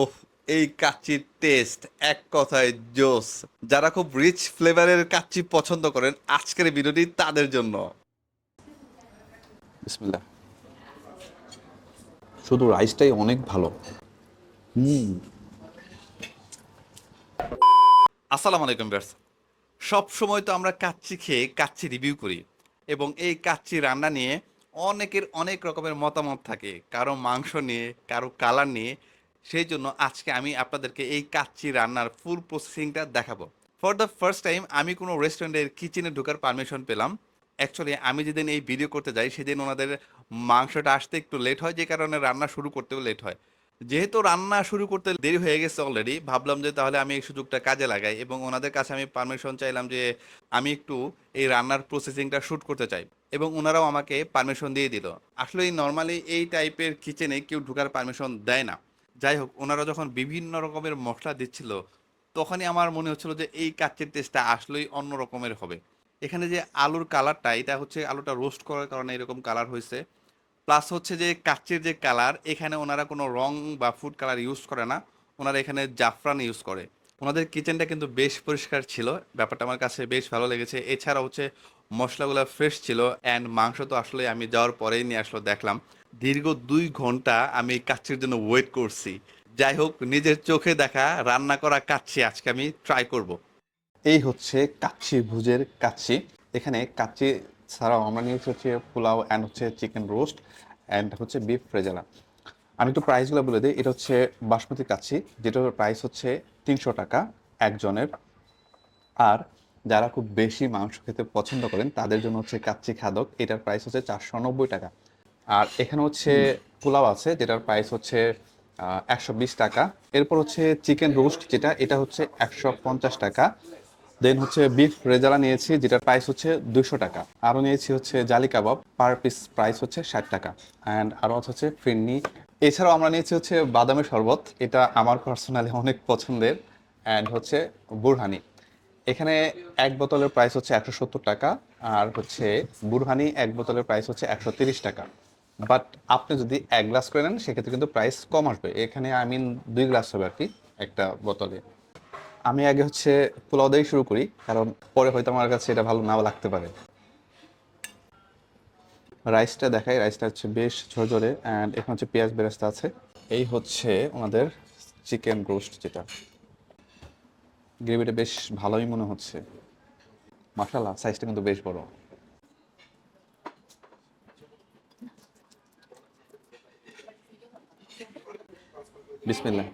ওহ এই কাচ্চির টেস্ট এক কথায় জোস। যারা খুব রিচ ফ্লেভারের কাচ্চি পছন্দ করেন আজকের ভিডিওটি তাদের জন্য। বিসমিল্লাহ। শুধু রাইসটাই অনেক ভালো। হুম। আসসালামু আলাইকুম ব্যাস সব সময় তো আমরা কাচ্চি খেয়ে কাচ্চি রিভিউ করি এবং এই কাচ্চি রান্না নিয়ে অনেকের অনেক রকমের মতামত থাকে। কারও মাংস নিয়ে কারও কালার নিয়ে সেই জন্য আজকে আমি আপনাদেরকে এই কাচ্চি রান্নার ফুল প্রসেসিংটা দেখাবো। ফর দ্য ফার্স্ট টাইম আমি কোনো রেস্টুরেন্টের কিচেনে ঢোকার পারমিশন পেলাম। অ্যাকচুয়ালি আমি যেদিন এই ভিডিও করতে যাই, সেদিন ওনাদের মাংসটা আসতে একটু লেট হয়, যে কারণে রান্না শুরু করতেও লেট হয়। যেহেতু রান্না শুরু করতে দেরি হয়ে গেছে অলরেডি ভাবলাম যে তাহলে আমি এই সুযোগটা কাজে লাগাই এবং ওনাদের কাছে আমি পারমিশন চাইলাম যে আমি একটু এই রান্নার প্রসেসিংটা শ্যুট করতে চাই এবং ওনারাও আমাকে পারমিশন দিয়ে দিল। আসলে নর্মালি এই টাইপের কিচেনে কেউ ঢুকার পারমিশন দেয় না। যাই হোক, ওনারা যখন বিভিন্ন রকমের মশলা দিচ্ছিল, তখনই আমার মনে হচ্ছিল যে এই কাচ্চের টেস্টটা আসলেই অন্য রকমের হবে। এখানে যে আলুর কালারটা এটা হচ্ছে আলুটা রোস্ট করার কারণে এরকম কালার হয়েছে। প্লাস হচ্ছে যে কাচ্চির যে কালার এখানে ওনারা কোনো রং বা ফুড কালার ইউজ করে না। ওনারা এখানে জাফরান ইউজ করে। ওনাদের কিচেনটা কিন্তু বেশ পরিষ্কার ছিল। ব্যাপারটা আমার কাছে বেশ ভালো লেগেছে। এছাড়া হচ্ছে মশলাগুলো ফ্রেশ ছিল। অ্যান্ড মাংস তো আসলে আমি যাওয়ার পরেই নিয়ে আসলো, দেখলাম। দীর্ঘ দুই ঘণ্টা আমি এই কাচ্চির জন্য ওয়েট করছি। যাই হোক, নিজের চোখে দেখা, রান্না করা কাচ্ছি আজকে আমি ট্রাই করব। এই হচ্ছে কাচ্ছি ভুজের কাচ্ছি। এখানে কাচ্ছি ছাড়াও আমরা নিয়েছি হচ্ছে পোলাও অ্যান্ড হচ্ছে চিকেন রোস্ট অ্যান্ড হচ্ছে বিফ ফ্রেজালা আমি একটু প্রাইসগুলো বলে দিই। এটা হচ্ছে বাসমতি কাচ্ছি, যেটার প্রাইস হচ্ছে তিনশো টাকা একজনের। আর যারা খুব বেশি মাংস খেতে পছন্দ করেন, তাদের জন্য হচ্ছে কাচ্চি খাদক। এটার প্রাইস হচ্ছে চারশো নব্বই টাকা। আর এখানে হচ্ছে পোলাও আছে যেটার প্রাইস হচ্ছে একশো বিশ টাকা। এরপর হচ্ছে চিকেন রোস্ট যেটা এটা হচ্ছে একশো পঞ্চাশ টাকা। দেন হচ্ছে বিফ রেজালা নিয়েছি যেটার প্রাইস হচ্ছে দুশো টাকা। আরও নিয়েছি হচ্ছে জালি কাবাব পার পিস প্রাইস হচ্ছে ষাট টাকা। অ্যান্ড আরও হচ্ছে ফিরনি। এছাড়াও আমরা নিয়েছি হচ্ছে বাদামের শরবত এটা আমার পার্সোনালি অনেক পছন্দের। অ্যান্ড হচ্ছে বুরহানি। এখানে এক বোতলের প্রাইস হচ্ছে একশো সত্তর টাকা আর হচ্ছে বুরহানি এক বোতলের প্রাইস হচ্ছে একশো তিরিশ টাকা। বাট আপনি যদি এক গ্লাস করে নেন, সেক্ষেত্রে কিন্তু প্রাইস কম আসবে। এখানে আই মিন দুই গ্লাস হবে আর কি একটা বোতলে। আমি আগে হচ্ছে পোলাও দিয়েই শুরু করি, কারণ পরে হয়তো আমার কাছে এটা ভালো নাও লাগতে পারে। রাইসটা দেখাই রাইসটা হচ্ছে বেশ ঝরঝরে অ্যান্ড এখানে হচ্ছে পেঁয়াজ বেরেস্তা আছে। এই হচ্ছে ওনাদের চিকেন রোস্ট যেটা। গ্রেভিটা বেশ ভালোই মনে হচ্ছে। মাসালা সাইজটা কিন্তু বেশ বড়। বিসমিল্লাহ।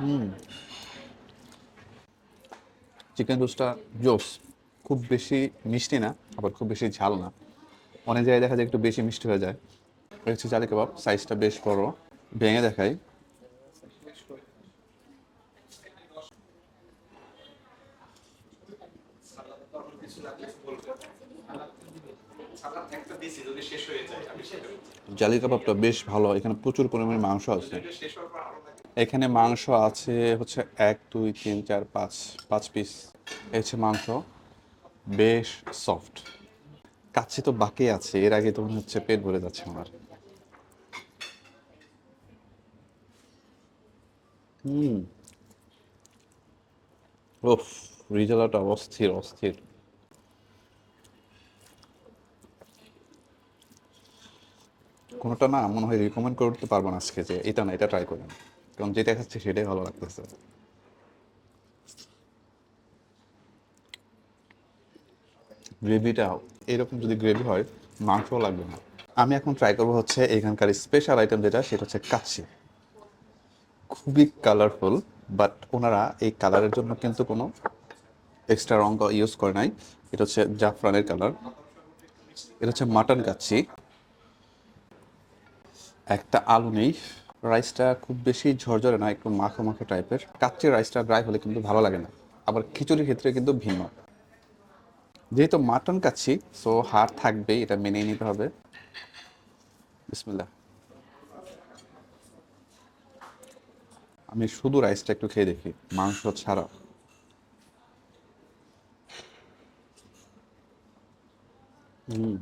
হুম। চিকেন রোস্টটা জোস। খুব বেশি মিষ্টি না, আবার খুব বেশি ঝাল না। অনেক জায়গায় দেখা যায় একটু বেশি মিষ্টি হয়ে যায়। হচ্ছে চালি কাবাব, সাইজটা বেশ বড়। ভেঙে দেখাই। জালি কাবাবটা বেশ ভালো, এখানে প্রচুর পরিমাণে মাংস আছে। এখানে মাংস আছে হচ্ছে এক, দুই, তিন, চার, পাঁচ পাঁচ পিস হচ্ছে মাংস, বেশ সফট কাচ্ছি তো বাকি আছে, এর আগে তো মনে হচ্ছে পেট ভরে যাচ্ছে আমার। হুম। ওফ রিজালাটা অস্থির অস্থির। কোনোটা না মনে হয় রিকমেন্ড করতে পারব না আজকে যে এটা না, এটা ট্রাই করুন কারণ যেটা খাচ্ছি সেটাই ভালো লাগতেছে। গ্রেভিটা, এরকম যদি গ্রেভি হয়, মাংসও লাগবে না। আমি এখন ট্রাই করব হচ্ছে এখানকার স্পেশাল আইটেম যেটা, সেটা হচ্ছে কাচ্ছি খুবই কালারফুল বাট ওনারা এই কালারের জন্য কিন্তু কোনো এক্সট্রা রং ইউজ করে নাই। এটা হচ্ছে জাফরানের কালার এটা হচ্ছে মাটন কাচ্ছি একটা আলু নেই। রাইসটা খুব বেশি ঝরঝরে না, একটু মাখো মাখো টাইপের কাচ্চি রাইসটা ড্রাই হলে কিন্তু ভালো লাগে না। আবার খিচুড়ির ক্ষেত্রে কিন্তু ভিন্ন। যেহেতু মাটন কাচ্ছি সো হাড় থাকবেই, এটা মেনে নিতে হবে। বিসমিল্লাহ। আমি শুধু রাইসটা একটু খেয়ে দেখি, মাংস ছাড়া হুম।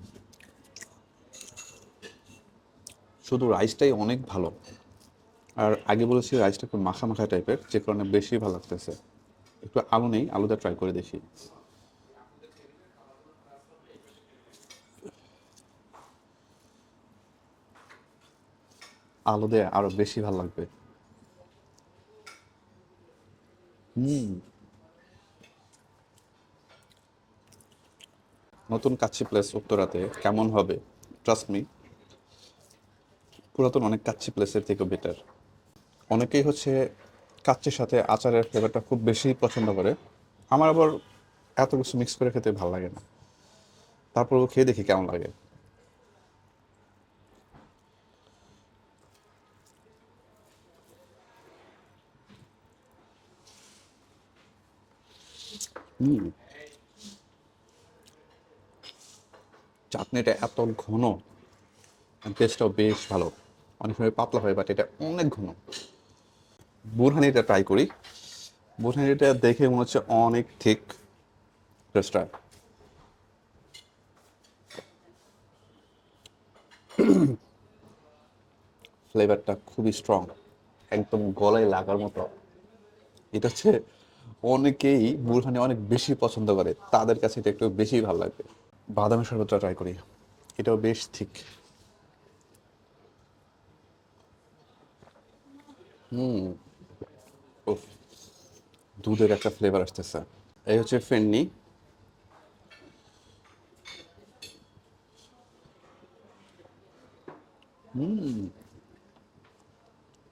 শুধু রাইসটাই অনেক ভালো। আর আগে বলেছি রাইসটা একটু মাখা মাখা টাইপের, যে কারণে বেশি ভালো লাগতেছে। একটু আলু নেই, আলুটা ট্রাই করে দেখি। আলু দিয়ে আরও বেশি ভালো লাগবে। হুম। নতুন কাচ্চি প্লেস উত্তরাতে কেমন হবে? ট্রাস্ট মি পুরাতন অনেক কাচ্চি প্লেসের থেকে বেটার অনেকেই হচ্ছে কাচ্চির সাথে আচারের ফ্লেভারটা খুব বেশি পছন্দ করে। আমার আবার এত কিছু মিক্স করে খেতে ভালো লাগে না। তারপরও খেয়ে দেখি কেমন লাগে। চাটনিটা এত ঘন টেস্টটাও বেশ ভালো। অনেক সময় পাতলা হয় বাট এটা অনেক ঘন। বুরহানিটা ট্রাই করি। বুরহানিটা দেখে মনে হচ্ছে অনেক ঠিক টেস্টটা ফ্লেভারটা খুবই স্ট্রং একদম গলায় লাগার মতো। এটা হচ্ছে অনেকেই বুরহানি অনেক বেশি পছন্দ করে, তাদের কাছে এটা একটু বেশি ভালো লাগবে। বাদামের শরবতটা ট্রাই করি। এটাও বেশ ঠিক হুম। দুধের একটা ফ্লেভার আসতেছে। এই হচ্ছে ফেন্নি। হুম।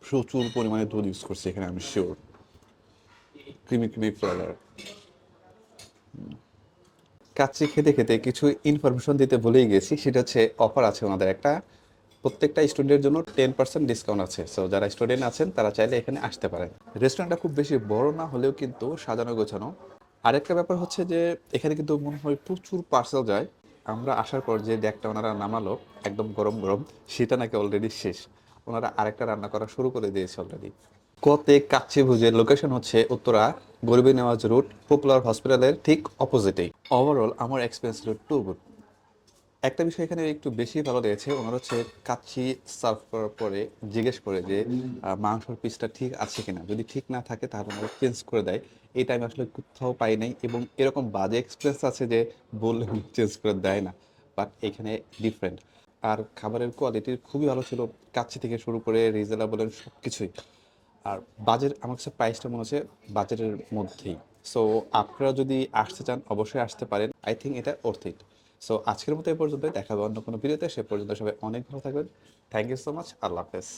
প্রচুর পরিমাণে দুধ ইউজ করছে এখানে আমি sure creamy creamy flavour kacchi খেতে খেতে কিছু ইনফরমেশন দিতে ভুলেই গেছি, সেটা হচ্ছে অফার আছে ওনাদের একটা। প্রত্যেকটা স্টুডেন্টের জন্য টেন পার্সেন্ট ডিসকাউন্ট আছে। সো যারা স্টুডেন্ট আছেন, তারা চাইলে এখানে আসতে পারেন। রেস্টুরেন্টটা খুব বেশি বড় না হলেও কিন্তু সাজানো গোছানো। আরেকটা ব্যাপার হচ্ছে যে, এখানে কিন্তু মনে হয় প্রচুর পার্সেল যায়। আমরা আসার পর যে ডেকটা ওনারা নামালো, একদম গরম গরম, সেটা নাকি অলরেডি শেষ। ওনারা আরেকটা রান্না করা শুরু করে দিয়েছে অলরেডি কতে কাচ্চি ভুজের লোকেশন হচ্ছে উত্তরা, গরিবী নেওয়াজ রুট পপুলার হসপিটালের ঠিক অপোজিটেই ওভারঅল আমার এক্সপিরিয়েন্স টু গুড একটা বিষয় এখানে একটু বেশি ভালো লেগেছে, ওনার হচ্ছে কাচ্চি সার্ভ করার পরে জিজ্ঞেস করে যে মাংসর পিসটা ঠিক আছে কিনা। যদি ঠিক না থাকে তাহলে ওনারা চেঞ্জ করে দেয়। এই টাইম আসলে কোথাও পাই নাই এবং এরকম বাজে এক্সপিরিয়েন্স আছে যে বললে চেঞ্জ করে দেয় না বাট এখানে ডিফারেন্ট আর খাবারের কোয়ালিটি খুবই ভালো ছিল, কাচ্চি থেকে শুরু করে রিজেলা বলেন সব কিছুই আর বাজেট আমার কাছে প্রাইসটা মনে হচ্ছে বাজেটের মধ্যেই। সো আপনারা যদি আসতে চান, অবশ্যই আসতে পারেন। আই থিঙ্ক এটা অর্থ ইট সো আজকের মতো এই পর্যন্ত দেখা হবে অন্য কোনো ভিডিওতে। সে পর্যন্ত সবাই অনেক ভালো থাকবেন। থ্যাংক ইউ সো মাচ আল্লাহ হাফেজ।